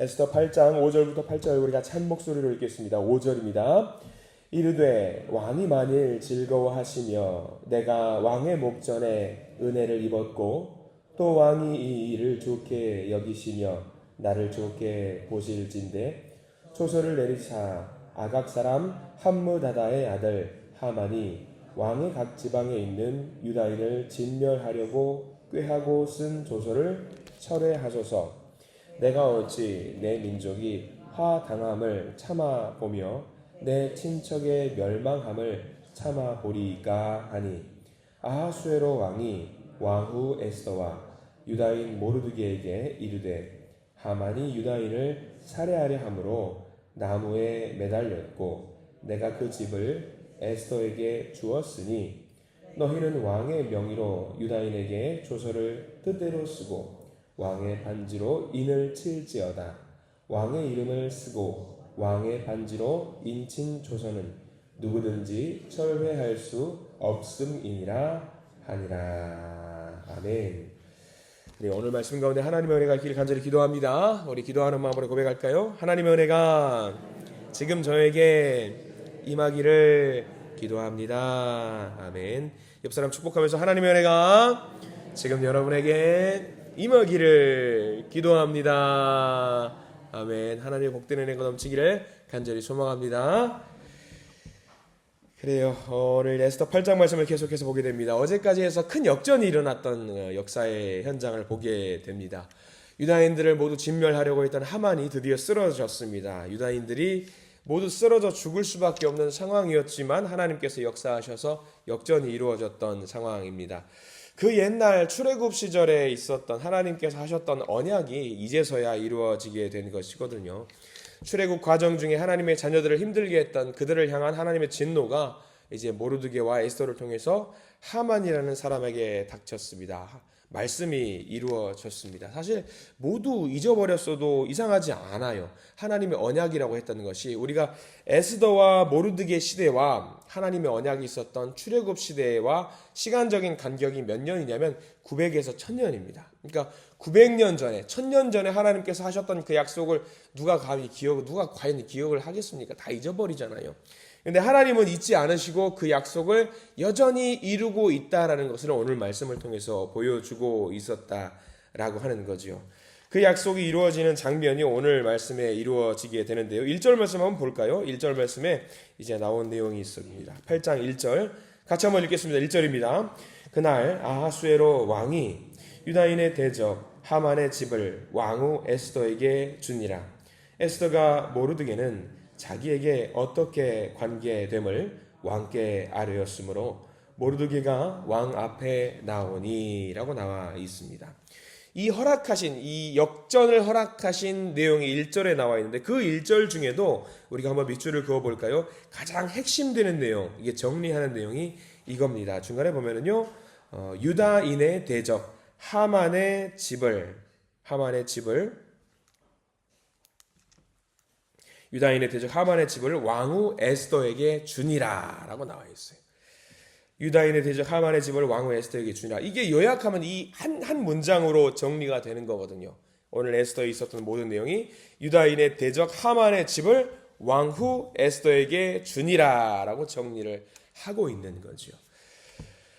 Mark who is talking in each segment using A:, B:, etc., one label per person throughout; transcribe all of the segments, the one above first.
A: 에스더 8장 5절부터 8절 우리 같이 한 목소리로 읽겠습니다. 5절입니다. 이르되 왕이 만일 즐거워하시며 내가 왕의 목전에 은혜를 입었고 또 왕이 이 일을 좋게 여기시며 나를 좋게 보실진대 초소를 내리사 아각 사람 함무다다의 아들 하만이 왕의 각 지방에 있는 유다인을 진멸하려고 꾀하고 쓴 조서를 철회하소서 내가 어찌 내 민족이 화당함을 참아 보며 내 친척의 멸망함을 참아 보리이까 하니? 아하수에로 왕이 왕후 에스더와 유다인 모르드게에게 이르되 하만이 유다인을 살해하려 함으로 나무에 매달렸고 내가 그 집을 에스더에게 주었으니 너희는 왕의 명의로 유다인에게 조서를 뜻대로 쓰고 왕의 반지로 인을 칠지어다 왕의 이름을 쓰고 왕의 반지로 인친 조서는 누구든지 철회할 수 없음이니라 하니라 아멘. 네, 오늘 말씀 가운데 하나님의 은혜가 있기를 간절히 기도합니다. 우리 기도하는 마음으로 고백할까요? 하나님의 은혜가 지금 저에게 임하기를 기도합니다. 아멘. 옆 사람 축복하면서 하나님의 은혜가 지금 여러분에게 임하기를 기도합니다. 아멘. 하나님의 복된 은혜가 넘치기를 간절히 소망합니다. 그래요. 어, 오늘 에스더 8장 말씀을 계속해서 보게 됩니다. 어제까지 해서 큰 역전이 일어났던 어, 역사의 현장을 보게 됩니다. 유다인들을 모두 진멸하려고 했던 하만이 드디어 쓰러졌습니다. 유다인들이 모두 쓰러져 죽을 수밖에 없는 상황이었지만 하나님께서 역사하셔서 역전이 이루어졌던 상황입니다. 그 옛날 출애굽 시절에 있었던 하나님께서 하셨던 언약이 이제서야 이루어지게 된 것이거든요. 출애굽 과정 중에 하나님의 자녀들을 힘들게 했던 그들을 향한 하나님의 진노가 이제 모르드게와 에스더를 통해서 하만이라는 사람에게 닥쳤습니다. 말씀이 이루어졌습니다. 사실 모두 잊어버렸어도 이상하지 않아요. 하나님의 언약이라고 했다는 것이 우리가 에스더와 모르드게 시대와 하나님의 언약이 있었던 출애굽 시대와 시간적인 간격이 몇 년이냐면 900에서 1000년입니다. 그러니까 900년 전에 1000년 전에 하나님께서 하셨던 그 약속을 누가 감히 기억 누가 과연 기억을 하겠습니까? 다 잊어버리잖아요. 근데 하나님은 잊지 않으시고 그 약속을 여전히 이루고 있다라는 것을 오늘 말씀을 통해서 보여주고 있었다라고 하는 거죠. 그 약속이 이루어지는 장면이 오늘 말씀에 이루어지게 되는데요. 1절 말씀 한번 볼까요? 1절 말씀에 이제 나온 내용이 있습니다. 8장 1절 같이 한번 읽겠습니다. 1절입니다. 그날 아하수에로 왕이 유다인의 대적 하만의 집을 왕후 에스더에게 주니라. 에스더가 모르드게는 자기에게 어떻게 관계됨을 왕께 아뢰었으므로 모르드게가 왕 앞에 나오니라고 나와 있습니다. 이 허락하신 이 역전을 허락하신 내용이 1절에 나와 있는데 그 1절 중에도 우리가 한번 밑줄을 그어 볼까요? 가장 핵심되는 내용, 이게 정리하는 내용이 이겁니다. 중간에 보면은요. 어, 유다인의 대적 하만의 집을 하만의 집을 유다인의 대적 하만의 집을 왕후 에스더에게 주니라라고 나와 있어요. 유다인의 대적 하만의 집을 왕후 에스더에게 주니라. 이게 요약하면 이 한 한 문장으로 정리가 되는 거거든요. 오늘 에스더에 있었던 모든 내용이 유다인의 대적 하만의 집을 왕후 에스더에게 주니라라고 정리를 하고 있는 거죠.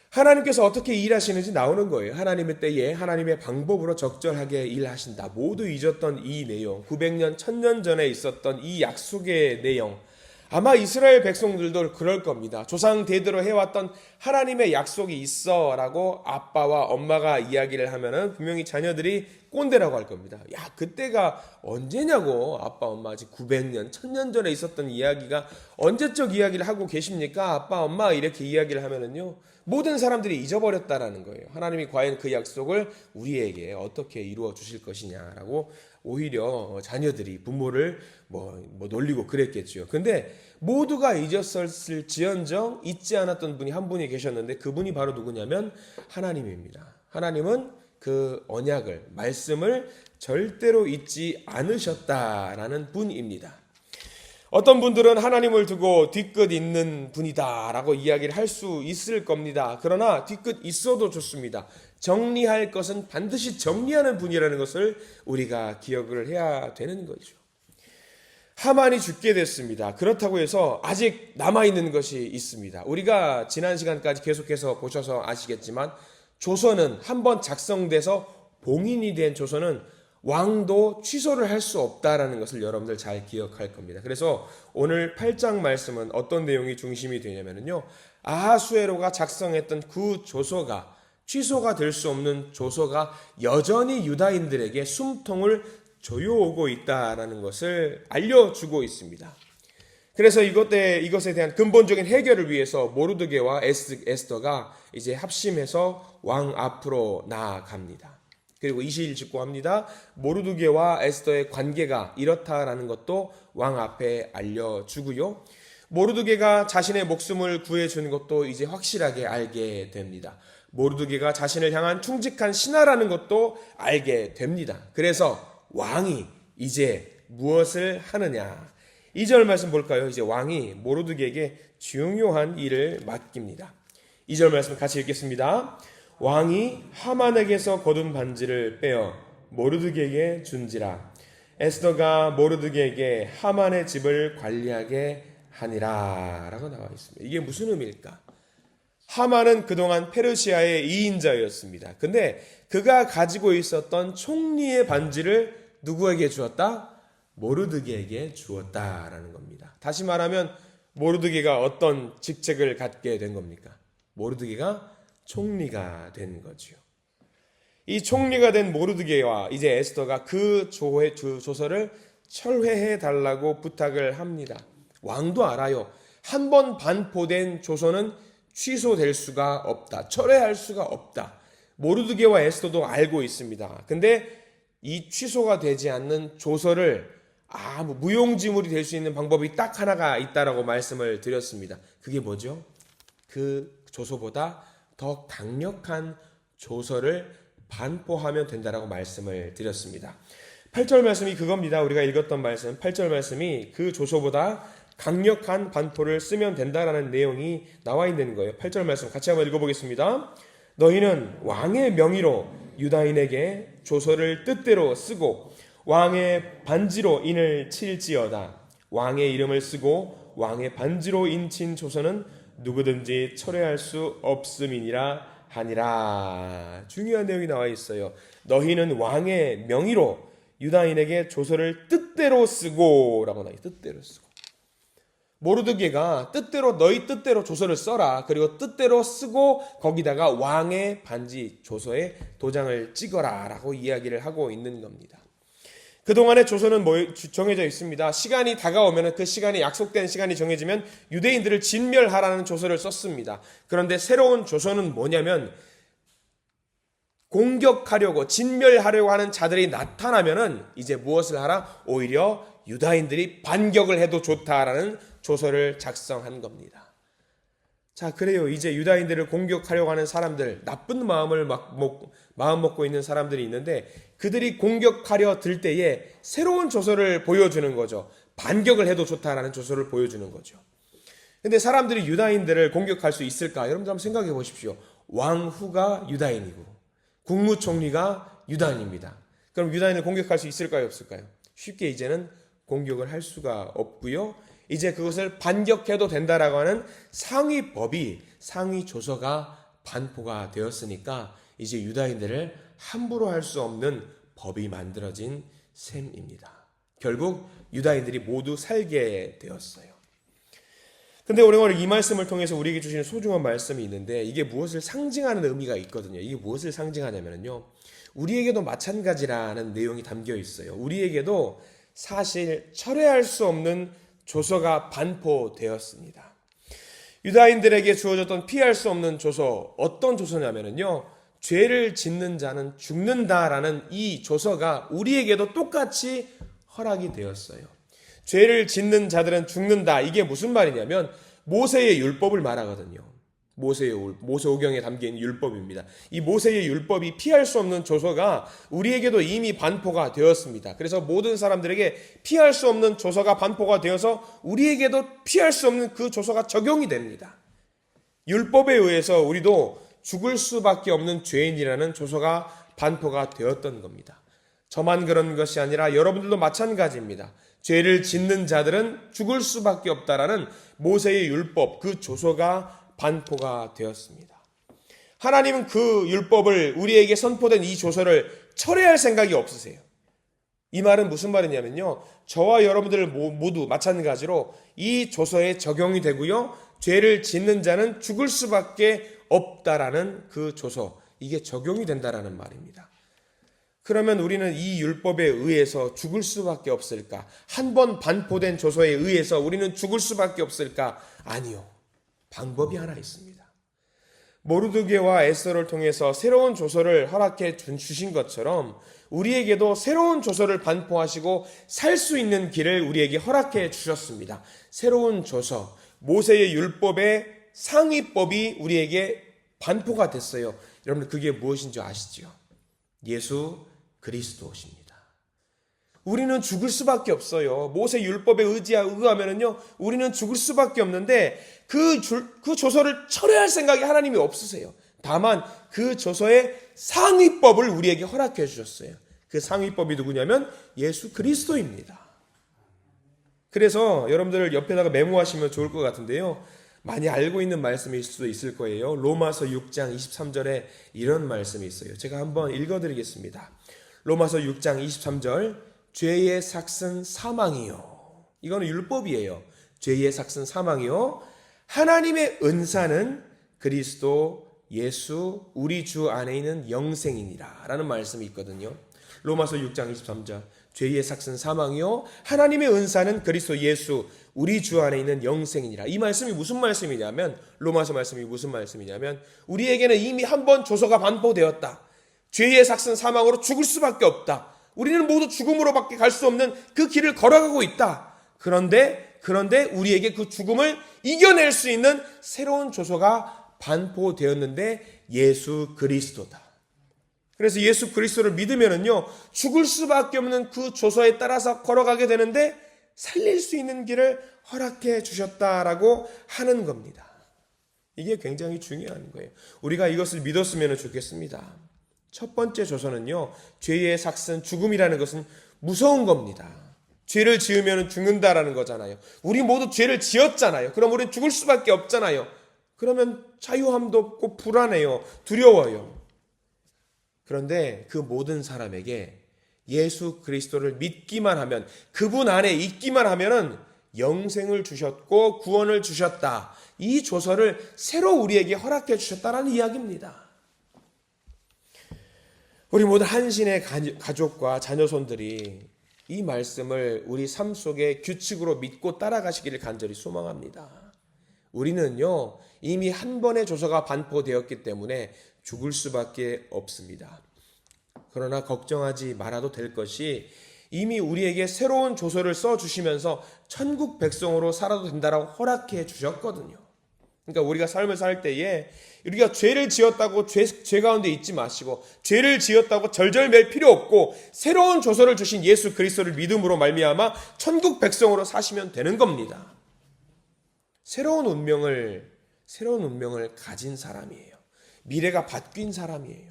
A: 하나님께서 어떻게 일하시는지 나오는 거예요. 하나님의 때에 하나님의 방법으로 적절하게 일하신다. 모두 잊었던 이 내용, 900년, 1000년 전에 있었던 이 약속의 내용. 아마 이스라엘 백성들도 그럴 겁니다. 조상 대대로 해왔던 하나님의 약속이 있어 라고 아빠와 엄마가 이야기를 하면은 분명히 자녀들이 꼰대라고 할 겁니다. 야, 그때가 언제냐고 아빠 엄마 아직 900년, 1000년 전에 있었던 이야기가 언제적 이야기를 하고 계십니까? 아빠 엄마 이렇게 이야기를 하면은요. 모든 사람들이 잊어버렸다라는 거예요. 하나님이 과연 그 약속을 우리에게 어떻게 이루어 주실 것이냐라고 오히려 자녀들이 부모를 뭐, 뭐 놀리고 그랬겠죠. 근데 모두가 잊었을 지연정 잊지 않았던 분이 한 분이 계셨는데 그분이 바로 누구냐면 하나님입니다. 하나님은 그 언약을, 말씀을 절대로 잊지 않으셨다라는 분입니다. 어떤 분들은 하나님을 두고 뒤끝 있는 분이다라고 이야기를 할 수 있을 겁니다. 그러나 뒤끝 있어도 좋습니다. 정리할 것은 반드시 정리하는 분이라는 것을 우리가 기억을 해야 되는 거죠. 하만이 죽게 됐습니다. 그렇다고 해서 아직 남아있는 것이 있습니다. 우리가 지난 시간까지 계속해서 보셔서 아시겠지만 조선은 한번 작성돼서 봉인이 된 조선은 왕도 취소를 할 수 없다라는 것을 여러분들 잘 기억할 겁니다. 그래서 오늘 8장 말씀은 어떤 내용이 중심이 되냐면요. 아하수에로가 작성했던 그 조서가 취소가 될 수 없는 조서가 여전히 유다인들에게 숨통을 조여오고 있다라는 것을 알려주고 있습니다. 그래서 이것에, 이것에 대한 근본적인 해결을 위해서 모르드게와 에스, 에스더가 이제 합심해서 왕 앞으로 나아갑니다. 그리고 이시일 짓고 합니다. 모르드게와 에스더의 관계가 이렇다라는 것도 왕 앞에 알려주고요. 모르드게가 자신의 목숨을 구해준 것도 이제 확실하게 알게 됩니다. 모르드게가 자신을 향한 충직한 신하라는 것도 알게 됩니다. 그래서 왕이 이제 무엇을 하느냐? 2절 말씀 볼까요? 이제 왕이 모르드게에게 중요한 일을 맡깁니다. 2절 말씀 같이 읽겠습니다. 왕이 하만에게서 거둔 반지를 빼어 모르드게에게 준지라. 에스더가 모르드게에게 하만의 집을 관리하게 하니라. 라고 나와 있습니다. 이게 무슨 의미일까? 하만은 그동안 페르시아의 2인자였습니다. 근데 그가 가지고 있었던 총리의 반지를 누구에게 주었다? 모르드게에게 주었다라는 겁니다. 다시 말하면 모르드게가 어떤 직책을 갖게 된 겁니까? 모르드게가 총리가 된 거지요. 이 총리가 된 모르드게와 이제 에스더가 그 조회 그 조서를 철회해 달라고 부탁을 합니다. 왕도 알아요. 한 번 반포된 조서는 취소될 수가 없다. 철회할 수가 없다. 모르드게와 에스더도 알고 있습니다. 근데 이 취소가 되지 않는 조서를 아무 무용지물이 될 수 있는 방법이 딱 하나가 있다라고 말씀을 드렸습니다. 그게 뭐죠? 그 조서보다 더 강력한 조서를 반포하면 된다라고 말씀을 드렸습니다. 8절 말씀이 그겁니다. 우리가 읽었던 말씀. 8절 말씀이 그 조서보다 강력한 반포를 쓰면 된다라는 내용이 나와 있는 거예요. 8절 말씀 같이 한번 읽어보겠습니다. 너희는 왕의 명의로 유다인에게 조서를 뜻대로 쓰고 왕의 반지로 인을 칠지어다. 왕의 이름을 쓰고 왕의 반지로 인친 조서는 누구든지 철회할 수 없음이니라 하니라. 중요한 내용이 나와 있어요. 너희는 왕의 명의로 유다인에게 조서를 뜻대로 쓰고라고 나와 뜻대로 쓰고. 모르드게가 뜻대로 너희 뜻대로 조서를 써라. 그리고 뜻대로 쓰고 거기다가 왕의 반지 조서에 도장을 찍어라라고 이야기를 하고 있는 겁니다. 그동안의 조서는 뭐 정해져 있습니다. 시간이 다가오면 그 시간이 약속된 시간이 정해지면 유대인들을 진멸하라는 조서를 썼습니다. 그런데 새로운 조서는 뭐냐면 공격하려고 진멸하려고 하는 자들이 나타나면은 이제 무엇을 하라? 오히려 유다인들이 반격을 해도 좋다라는 조서를 작성한 겁니다. 자, 그래요. 이제 유다인들을 공격하려고 하는 사람들, 나쁜 마음을 막 먹, 마음 먹고 있는 사람들이 있는데 그들이 공격하려 들 때에 새로운 조서를 보여주는 거죠. 반격을 해도 좋다라는 조서를 보여주는 거죠. 근데 사람들이 유다인들을 공격할 수 있을까? 여러분들 한번 생각해 보십시오. 왕후가 유다인이고 국무총리가 유다인입니다. 그럼 유다인을 공격할 수 있을까요? 없을까요? 쉽게 이제는 공격을 할 수가 없고요. 이제 그것을 반격해도 된다라고 하는 상위 법이 상위 조서가 반포가 되었으니까 이제 유다인들을 함부로 할 수 없는 법이 만들어진 셈입니다. 결국 유다인들이 모두 살게 되었어요. 근데 우리가 오늘 이 말씀을 통해서 우리에게 주시는 소중한 말씀이 있는데 이게 무엇을 상징하는 의미가 있거든요. 이게 무엇을 상징하냐면요. 우리에게도 마찬가지라는 내용이 담겨 있어요. 우리에게도 사실 철회할 수 없는 조서가 반포되었습니다. 유다인들에게 주어졌던 피할 수 없는 조서 어떤 조서냐면요. 죄를 짓는 자는 죽는다라는 이 조서가 우리에게도 똑같이 허락이 되었어요. 죄를 짓는 자들은 죽는다. 이게 무슨 말이냐면 모세의 율법을 말하거든요. 모세의 모세오경에 담긴 율법입니다. 이 모세의 율법이 피할 수 없는 조서가 우리에게도 이미 반포가 되었습니다. 그래서 모든 사람들에게 피할 수 없는 조서가 반포가 되어서 우리에게도 피할 수 없는 그 조서가 적용이 됩니다. 율법에 의해서 우리도 죽을 수밖에 없는 죄인이라는 조서가 반포가 되었던 겁니다. 저만 그런 것이 아니라 여러분들도 마찬가지입니다. 죄를 짓는 자들은 죽을 수밖에 없다라는 모세의 율법 그 조서가 반포가 되었습니다. 하나님은 그 율법을 우리에게 선포된 이 조서를 철회할 생각이 없으세요. 이 말은 무슨 말이냐면요. 저와 여러분들 모두 마찬가지로 이 조서에 적용이 되고요. 죄를 짓는 자는 죽을 수밖에 없다라는 그 조서. 이게 적용이 된다라는 말입니다. 그러면 우리는 이 율법에 의해서 죽을 수밖에 없을까? 한 번 반포된 조서에 의해서 우리는 죽을 수밖에 없을까? 아니요. 방법이 하나 있습니다. 모르드게와 에스더를 통해서 새로운 조서를 허락해 주신 것처럼 우리에게도 새로운 조서를 반포하시고 살 수 있는 길을 우리에게 허락해 주셨습니다. 새로운 조서, 모세의 율법의 상위법이 우리에게 반포가 됐어요. 여러분 그게 무엇인지 아시죠? 예수 그리스도십니다. 우리는 죽을 수밖에 없어요. 모세 율법에 의지하 의하면은요, 우리는 죽을 수밖에 없는데 그, 줄, 그 조서를 철회할 생각이 하나님이 없으세요. 다만 그 조서의 상위법을 우리에게 허락해 주셨어요. 그 상위법이 누구냐면 예수 그리스도입니다. 그래서 여러분들 옆에다가 메모하시면 좋을 것 같은데요. 많이 알고 있는 말씀일 수도 있을 거예요. 로마서 6장 23절에 이런 말씀이 있어요. 제가 한번 읽어 드리겠습니다. 로마서 6장 23절 죄의 삭은 사망이요. 이거는 율법이에요. 죄의 삭은 사망이요. 하나님의 은사는 그리스도 예수 우리 주 안에 있는 영생이니라 라는 말씀이 있거든요. 로마서 6장 23절 죄의 삭은 사망이요 하나님의 은사는 그리스도 예수 우리 주 안에 있는 영생이니라. 이 말씀이 무슨 말씀이냐면 로마서 말씀이 무슨 말씀이냐면 우리에게는 이미 한 번 조서가 반포되었다. 죄의 삭은 사망으로 죽을 수밖에 없다. 우리는 모두 죽음으로밖에 갈 수 없는 그 길을 걸어가고 있다. 그런데 그런데 우리에게 그 죽음을 이겨낼 수 있는 새로운 조서가 반포되었는데 예수 그리스도다. 그래서 예수 그리스도를 믿으면은요 죽을 수밖에 없는 그 조서에 따라서 걸어가게 되는데 살릴 수 있는 길을 허락해 주셨다라고 하는 겁니다. 이게 굉장히 중요한 거예요. 우리가 이것을 믿었으면 좋겠습니다. 첫 번째 조서는요, 죄의 삭슨 죽음이라는 것은 무서운 겁니다. 죄를 지으면 죽는다라는 거잖아요. 우리 모두 죄를 지었잖아요. 그럼 우리는 죽을 수밖에 없잖아요. 그러면 자유함도 없고 불안해요. 두려워요. 그런데 그 모든 사람에게 예수 그리스도를 믿기만 하면 그분 안에 있기만 하면은 영생을 주셨고 구원을 주셨다. 이 조서를 새로 우리에게 허락해 주셨다라는 이야기입니다. 우리 모두 한신의 가족과 자녀손들이 이 말씀을 우리 삶 속에 규칙으로 믿고 따라가시기를 간절히 소망합니다. 우리는요, 이미 한 번의 조서가 반포되었기 때문에 죽을 수밖에 없습니다. 그러나 걱정하지 말아도 될 것이 이미 우리에게 새로운 조서를 써 주시면서 천국 백성으로 살아도 된다라고 허락해 주셨거든요. 그러니까 우리가 삶을 살 때에 우리가 죄를 지었다고 죄, 죄 가운데 있지 마시고 죄를 지었다고 절절맬 필요 없고 새로운 조서를 주신 예수 그리스도를 믿음으로 말미암아 천국 백성으로 사시면 되는 겁니다. 새로운 운명을 새로운 운명을 가진 사람이에요. 미래가 바뀐 사람이에요.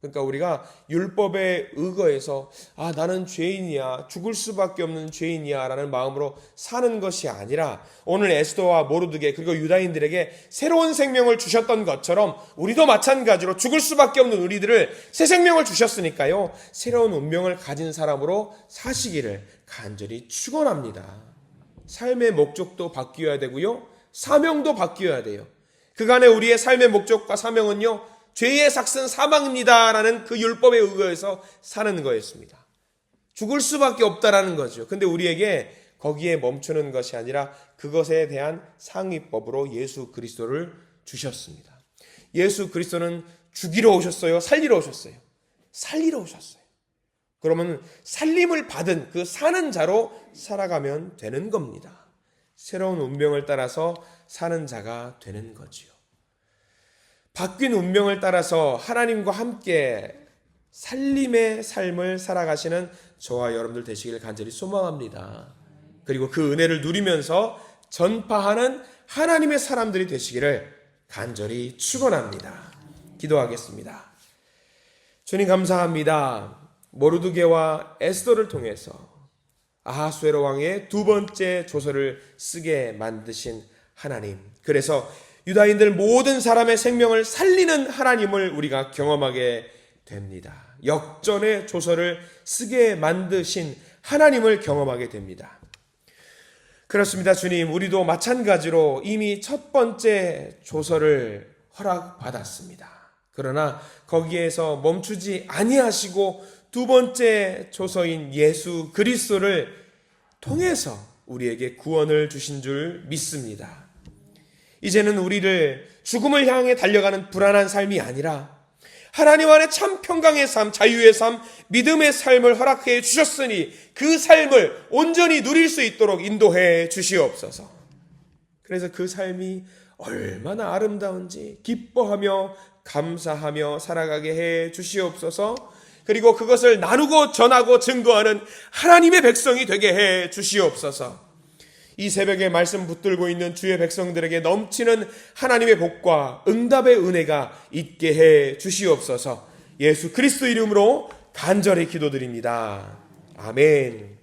A: 그러니까 우리가 율법에 의거해서 아 나는 죄인이야 죽을 수밖에 없는 죄인이야라는 마음으로 사는 것이 아니라 오늘 에스더와 모르드게 그리고 유다인들에게 새로운 생명을 주셨던 것처럼 우리도 마찬가지로 죽을 수밖에 없는 우리들을 새 생명을 주셨으니까요 새로운 운명을 가진 사람으로 사시기를 간절히 축원합니다. 삶의 목적도 바뀌어야 되고요 사명도 바뀌어야 돼요. 그간의 우리의 삶의 목적과 사명은요 죄의 삭은 사망입니다라는 그 율법에 의거해서 사는 거였습니다. 죽을 수밖에 없다라는 거죠. 근데 우리에게 거기에 멈추는 것이 아니라 그것에 대한 상위법으로 예수 그리스도를 주셨습니다. 예수 그리스도는 죽이러 오셨어요? 살리러 오셨어요? 살리러 오셨어요. 그러면 살림을 받은 그 사는 자로 살아가면 되는 겁니다. 새로운 운명을 따라서 사는 자가 되는 거지요. 바뀐 운명을 따라서 하나님과 함께 살림의 삶을 살아가시는 저와 여러분들 되시기를 간절히 소망합니다. 그리고 그 은혜를 누리면서 전파하는 하나님의 사람들이 되시기를 간절히 축원합니다. 기도하겠습니다. 주님 감사합니다. 모르드게와 에스더를 통해서 아하수에로 왕의 두 번째 조서를 쓰게 만드신 하나님. 그래서 유다인들 모든 사람의 생명을 살리는 하나님을 우리가 경험하게 됩니다. 역전의 조서를 쓰게 만드신 하나님을 경험하게 됩니다. 그렇습니다, 주님. 우리도 마찬가지로 이미 첫 번째 조서를 허락받았습니다. 그러나 거기에서 멈추지 아니하시고 두 번째 조서인 예수 그리스도를 통해서 우리에게 구원을 주신 줄 믿습니다. 이제는 우리를 죽음을 향해 달려가는 불안한 삶이 아니라 하나님 안에 참 평강의 삶, 자유의 삶, 믿음의 삶을 허락해 주셨으니 그 삶을 온전히 누릴 수 있도록 인도해 주시옵소서. 그래서 그 삶이 얼마나 아름다운지 기뻐하며 감사하며 살아가게 해 주시옵소서. 그리고 그것을 나누고 전하고 증거하는 하나님의 백성이 되게 해 주시옵소서. 이 새벽에 말씀 붙들고 있는 주의 백성들에게 넘치는 하나님의 복과 응답의 은혜가 있게 해 주시옵소서. 예수 그리스도 이름으로 간절히 기도드립니다. 아멘.